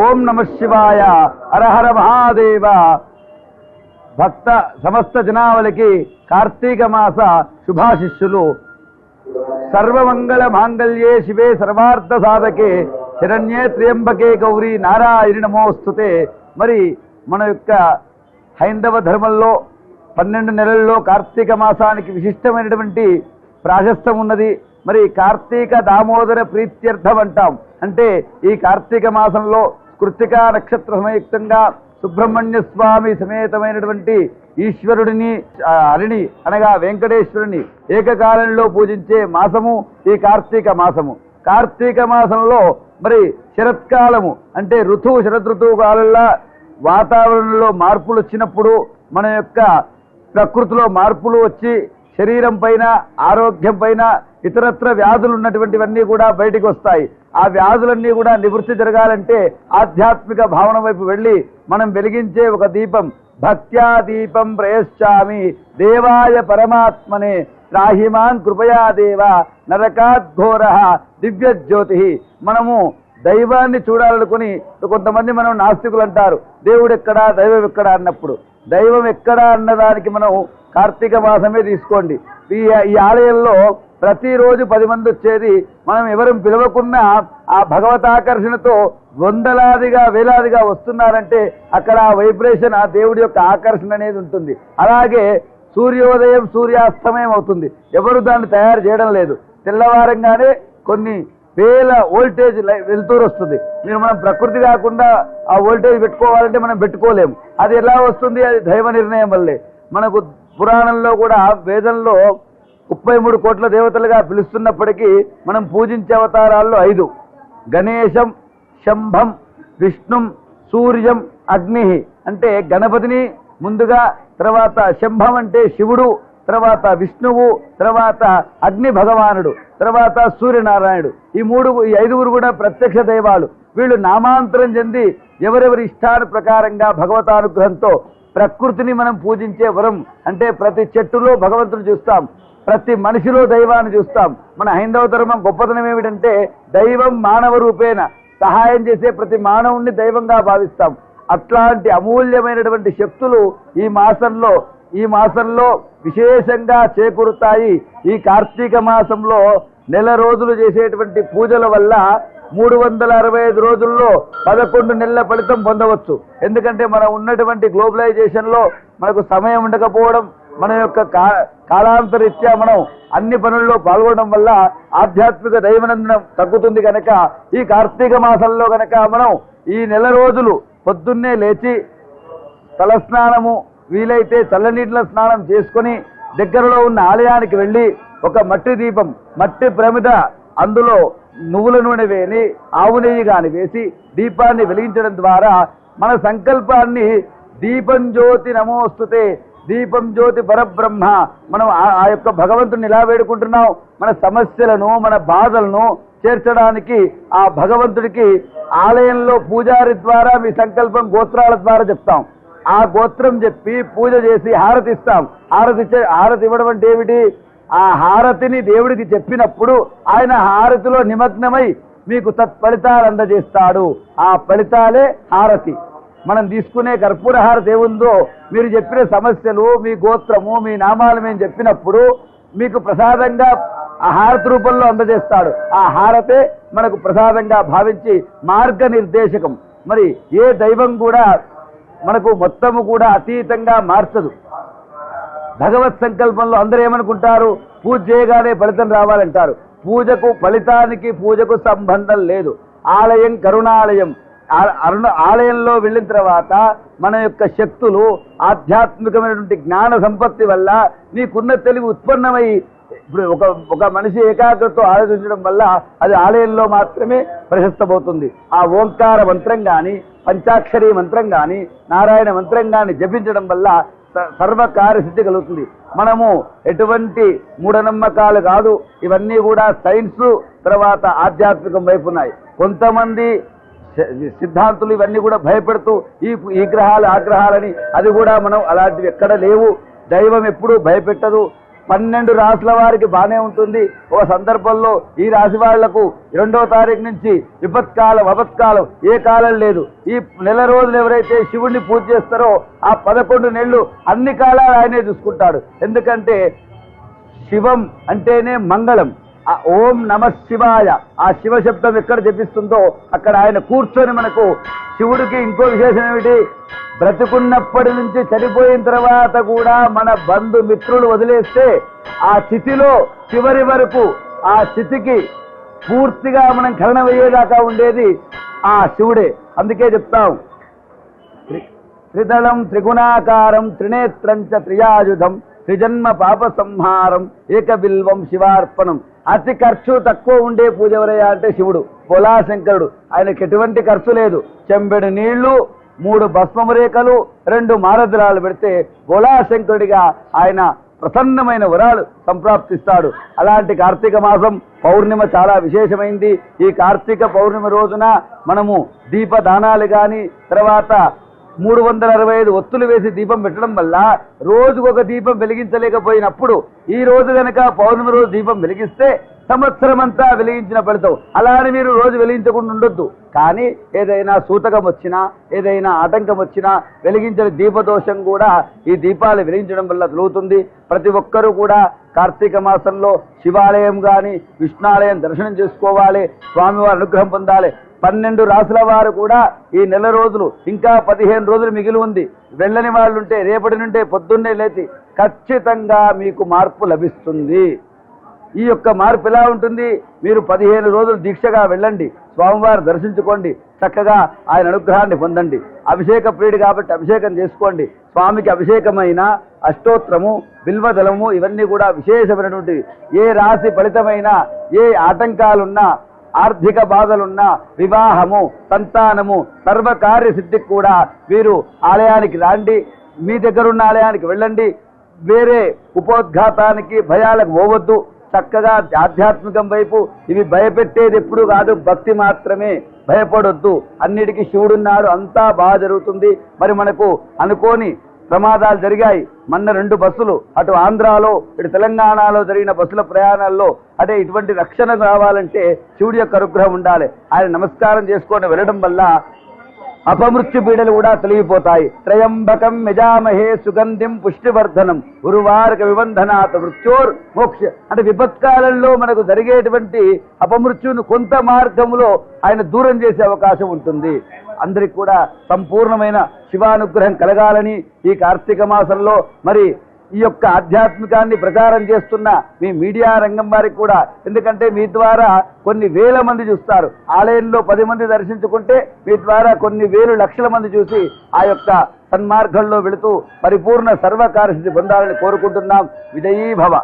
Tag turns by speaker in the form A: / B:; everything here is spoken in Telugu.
A: ఓం నమ శివాయ హరహర మహాదేవ. భక్త సమస్త జనావళికి కార్తీక మాస శుభాశిష్యులు. సర్వమంగళ మాంగళ్యే శివే సర్వార్థ సాధకే. శరణ్యే త్ర్యంబకే గౌరీ నారాయణి నమోస్తుతే. మరి మన యొక్క హైందవ ధర్మంలో పన్నెండు నెలల్లో కార్తీక మాసానికి విశిష్టమైనటువంటి ప్రాశస్తం ఉన్నది. మరి కార్తీక దామోదర ప్రీత్యర్థం అంటాం. అంటే ఈ కార్తీక మాసంలో కృత్తికా నక్షత్ర సమయుక్తంగా సుబ్రహ్మణ్య స్వామి సమేతమైనటువంటి ఈశ్వరుడిని అరిణి అనగా వెంకటేశ్వరుని ఏకకాలంలో పూజించే మాసము ఈ కార్తీక మాసము. కార్తీక మాసంలో మరి శరత్కాలము అంటే ఋతువు శరదృతువు కాలంలో వాతావరణంలో మార్పులు వచ్చినప్పుడు మన యొక్క ప్రకృతిలో మార్పులు వచ్చి శరీరం పైన ఆరోగ్యం పైన ఇతరత్ర వ్యాధులు ఉన్నటువంటివన్నీ కూడా బయటికి వస్తాయి. ఆ వ్యాధులన్నీ కూడా నివృత్తి జరగాలంటే ఆధ్యాత్మిక భావన వైపు వెళ్ళి మనం వెలిగించే ఒక దీపం. భక్త్యా దీపం ప్రయశ్చామి దేవాయ పరమాత్మనే రాహిమాన్ కృపయా దేవ నరకాద్ఘోర దివ్యజ్యోతి. మనము దైవాన్ని చూడాలనుకుని కొంతమంది మనం నాస్తికులు అంటారు. దేవుడు ఎక్కడా దైవం ఎక్కడా అన్నప్పుడు. దైవం ఎక్కడా అన్నదానికి మనం కార్తీక మాసమే తీసుకోండి. ఈ ఈ ఆలయంలో ప్రతిరోజు పది మంది వచ్చేది మనం ఎవరు పిలవకున్నా ఆ భగవతాకర్షణతో వందలాదిగా వేలాదిగా వస్తున్నారంటే అక్కడ ఆ వైబ్రేషన్ ఆ దేవుడి యొక్క ఆకర్షణ అనేది ఉంటుంది. అలాగే సూర్యోదయం సూర్యాస్తమయం అవుతుంది. ఎవరు దాన్ని తయారు చేయడం లేదు. తెల్లవారంగానే కొన్ని వేల వోల్టేజ్ లై- వస్తుంది. మీరు మనం ప్రకృతి కాకుండా ఆ వోల్టేజ్ పెట్టుకోవాలంటే మనం పెట్టుకోలేము. అది ఎలా వస్తుంది? అది దైవ నిర్ణయం వల్లే. మనకు పురాణంలో కూడా వేదంలో ముప్పై మూడు కోట్ల దేవతలుగా పిలుస్తున్నప్పటికీ మనం పూజించే అవతారాల్లో ఐదు. గణేశం శంభం విష్ణుం సూర్యం అగ్ని. అంటే గణపతిని ముందుగా తర్వాత శంభం అంటే శివుడు తర్వాత విష్ణువు తర్వాత అగ్ని భగవానుడు తర్వాత సూర్యనారాయణుడు. ఈ మూడు ఈ ఐదుగురు కూడా ప్రత్యక్ష దైవాలు. వీళ్ళు నామాంతరం చెంది ఎవరెవరి ఇష్టాల ప్రకారంగా భగవతానుగ్రహంతో ప్రకృతిని మనం పూజించే వరం. అంటే ప్రతి చెట్టులో భగవంతుని చూస్తాం. ప్రతి మనిషిలో దైవాన్ని చూస్తాం. మన హైందవ ధర్మం గొప్పతనం ఏమిటంటే దైవం మానవ రూపేణ. సహాయం చేసే ప్రతి మానవుణ్ణి దైవంగా భావిస్తాం. అట్లాంటి అమూల్యమైనటువంటి శక్తులు ఈ మాసంలో ఈ మాసంలో విశేషంగా చేకూరుతాయి. ఈ కార్తీక మాసంలో నెల రోజులు చేసేటువంటి పూజల వల్ల మూడు వందల అరవై ఐదు రోజుల్లో పదకొండు నెలల ఫలితం పొందవచ్చు. ఎందుకంటే మనం ఉన్నటువంటి గ్లోబలైజేషన్లో మనకు సమయం ఉండకపోవడం మన యొక్క కా కాలాంతరీత్యా మనం అన్ని పనుల్లో పాల్గొనడం వల్ల ఆధ్యాత్మిక దైవనందనం తగ్గుతుంది కనుక ఈ కార్తీక మాసంలో కనుక మనం ఈ నెల రోజులు పొద్దున్నే లేచి తలస్నానము వీలైతే చల్లనీటిలో స్నానం చేసుకొని దగ్గరలో ఉన్న ఆలయానికి వెళ్ళి ఒక మట్టి దీపం మట్టి ప్రమిద అందులో నువ్వుల నూనె వేని ఆవు నెయ్యి కాని వేసి దీపాన్ని వెలిగించడం ద్వారా మన సంకల్పాన్ని దీపం జ్యోతి నమోస్తుతే దీపం జ్యోతి పరబ్రహ్మ మనం ఆ- ఆ యొక్క భగవంతుని ఇలా వేడుకుంటున్నాం. మన సమస్యలను మన బాధలను చేర్చడానికి ఆ భగవంతుడికి ఆలయంలో పూజారి ద్వారా మీ సంకల్పం గోత్రాల ద్వారా చెప్తాం. ఆ గోత్రం చెప్పి పూజ చేసి హారతి ఇస్తాం హారతి హారతి ఇవ్వడం అంటే ఏమిటి? ఆ హారతిని దేవుడికి చెప్పినప్పుడు ఆయన హారతిలో నిమగ్నమై మీకు తత్ఫలితాలు అందజేస్తాడు. ఆ ఫలితాలే హారతి. మనం తీసుకునే కర్పూర హారతి ఏముందో మీరు చెప్పిన సమస్యలు మీ గోత్రము మీ నామాలు మేము చెప్పినప్పుడు మీకు ప్రసాదంగా ఆ హారతి రూపంలో అందజేస్తాడు. ఆ హారతే మనకు ప్రసాదంగా భావించి మార్గనిర్దేశకం. మరి ఏ దైవం కూడా మనకు మొత్తము కూడా అతీతంగా మార్చదు. భగవత్ సంకల్పంలో అందరూ ఏమనుకుంటారు? పూజ చేయగానే ఫలితం రావాలంటారు. పూజకు ఫలితానికి పూజకు సంబంధం లేదు. ఆలయం కరుణాలయం. అరుణ ఆలయంలో వెళ్ళిన తర్వాత మన యొక్క శక్తులు ఆధ్యాత్మికమైనటువంటి జ్ఞాన సంపత్తి వల్ల నీకున్న తెలివి ఉత్పన్నమై ఇప్పుడు ఒక ఒక మనిషి ఏకాగ్రతతో ఆలోచించడం వల్ల అది ఆలయంలో మాత్రమే ప్రశస్తమవుతుంది. ఆ ఓంకార మంత్రం కానీ పంచాక్షరి మంత్రం కానీ నారాయణ మంత్రం కానీ జపించడం వల్ల స- సర్వ కలుగుతుంది. మనము ఎటువంటి మూఢనమ్మకాలు కాదు. ఇవన్నీ కూడా సైన్స్ తర్వాత ఆధ్యాత్మికం వైపు ఉన్నాయి. కొంతమంది సిద్ధాంతులు ఇవన్నీ కూడా భయపెడుతూ ఈ ఈ గ్రహాలు ఆగ్రహాలని అది కూడా మనం అలాంటివి ఎక్కడ లేవు. దైవం ఎప్పుడూ భయపెట్టదు. పన్నెండు రాసుల వారికి బాగానే ఉంటుంది. ఒక సందర్భంలో ఈ రాశి వాళ్ళకు రెండో తారీఖు నుంచి విపత్కాలం అపత్కాలం ఏ కాలం లేదు. ఈ నెల రోజులు ఎవరైతే శివుణ్ణి పూజ చేస్తారో ఆ పదకొండు నెలలు అన్ని కాలాలు ఆయనే చూసుకుంటాడు. ఎందుకంటే శివం అంటేనే మంగళం. ఆ ఓం నమ శివాయ. ఆ శివ శబ్దం ఎక్కడ జపిస్తుందో అక్కడ ఆయన కూర్చొని మనకు శివుడికి ఇంకో విశేషం ఏమిటి? బ్రతుకున్నప్పటి నుంచి చనిపోయిన తర్వాత కూడా మన బంధు మిత్రులు వదిలేస్తే ఆ చితిలో చివరి వరకు ఆ చితికి పూర్తిగా మనం కరణమయ్యేదాకా ఉండేది ఆ శివుడే. అందుకే చెప్తాం. త్రి- త్రిదళం త్రిగుణాకారం త్రినేత్రం చ త్రియాయుధం త్రిజన్మ పాప సంహారం ఏకబిల్వం శివార్పణం. అతి ఖర్చు తక్కువ ఉండే పూజ ఎవరయ్యా అంటే శివుడు పొలాశంకరుడు ఆయనకి ఎటువంటి ఖర్చు లేదు. చెంబెడు నీళ్ళు మూడు భస్మము రేఖలు రెండు మారద్రాలు పెడితే బోలాశంకరుడిగా ఆయన ప్రసన్నమైన వరాలు సంప్రాప్తిస్తాడు. అలాంటి కార్తీక మాసం పౌర్ణిమ చాలా విశేషమైంది. ఈ కార్తీక పౌర్ణిమ రోజున మనము దీపదానాలు కానీ తర్వాత మూడు వందల అరవై ఐదు ఒత్తులు వేసి దీపం పెట్టడం వల్ల రోజుకొక దీపం వెలిగించలేకపోయినప్పుడు ఈ రోజు కనుక పౌర్ణమి రోజు దీపం వెలిగిస్తే సంవత్సరం అంతా వెలిగించిన పెడతావు అలా అని మీరు రోజు వెలిగించకుండా ఉండొద్దు. కానీ ఏదైనా సూతకం వచ్చినా ఏదైనా ఆటంకం వచ్చినా వెలిగించిన దీపదోషం కూడా ఈ దీపాలు వెలిగించడం వల్ల కలుగుతుంది ప్రతి ఒక్కరూ కూడా కార్తీక మాసంలో శివాలయం కానీ విష్ణాలయం దర్శనం చేసుకోవాలి స్వామివారి అనుగ్రహం పొందాలి. పన్నెండు రాసుల వారు కూడా ఈ నెల రోజులు ఇంకా పదిహేను రోజులు మిగిలి ఉంది. వెళ్ళని వాళ్ళు ఉంటే రేపటి నుండే పొద్దున్నే లేచి ఖచ్చితంగా మీకు మార్పు లభిస్తుంది. ఈ యొక్క మార్పు ఎలా ఉంటుంది? మీరు పదిహేను రోజులు దీక్షగా వెళ్ళండి. స్వామివారు దర్శించుకోండి. చక్కగా ఆయన అనుగ్రహాన్ని పొందండి. అభిషేక ప్రియుడు కాబట్టి అభిషేకం చేసుకోండి. స్వామికి అభిషేకమైన అష్టోత్తరము బిల్వదలము ఇవన్నీ కూడా విశేషమైనటువంటివి ఏ రాశి ఫలితమైన ఏ ఆటంకాలున్నా ఆర్థిక బాధలున్నా వివాహము సంతానము సర్వకార్య సిద్ధికి కూడా మీరు ఆలయానికి రాండి. మీ దగ్గరున్న ఆలయానికి వెళ్ళండి. వేరే ఉపోద్ఘాతానికి భయాలకు పోవద్దు. చక్కగా ఆధ్యాత్మికం వైపు ఇవి భయపెట్టేది ఎప్పుడు కాదు భక్తి మాత్రమే. భయపడొద్దు. అన్నిటికీ శివుడున్నాడు అంతా బాగా జరుగుతుంది. మరి మనకు అనుకోని ప్రమాదాలు జరిగాయి. మొన్న రెండు బస్సులు అటు ఆంధ్రాలో ఇటు తెలంగాణలో జరిగిన బస్సుల ప్రయాణాల్లో అదే ఇటువంటి రక్షణ కావాలంటే శివుడి యొక్క అనుగ్రహం ఉండాలి. ఆయన నమస్కారం చేసుకొని వెళ్ళడం వల్ల అపమృత్యు పీడలు కూడా తొలగిపోతాయి. త్రయంబకం యజామహే సుగంధిం పుష్టివర్ధనం. గురువారక విబంధనాత్ మృత్యోర్ మోక్ష. అంటే విపత్కాలంలో మనకు జరిగేటువంటి అపమృత్యును కొంత మార్గంలో ఆయన దూరం చేసే అవకాశం ఉంటుంది. అందరికి కూడా సంపూర్ణమైన శివానుగ్రహం కలగాలని ఈ కార్తీక మాసంలో మరి ఈ యొక్క ఆధ్యాత్మికాన్ని ప్రచారం చేస్తున్న మీ మీడియా రంగం వారికి కూడా. ఎందుకంటే మీ ద్వారా కొన్ని వేల మంది చూస్తారు. ఆలయంలో పది మంది దర్శించుకుంటే మీ ద్వారా కొన్ని వేలు లక్షల మంది చూసి ఆ యొక్క సన్మార్గంలో వెళుతూ పరిపూర్ణ సర్వకార్యసిద్ధి పొందాలని కోరుకుంటున్నాం. విజయీభవ.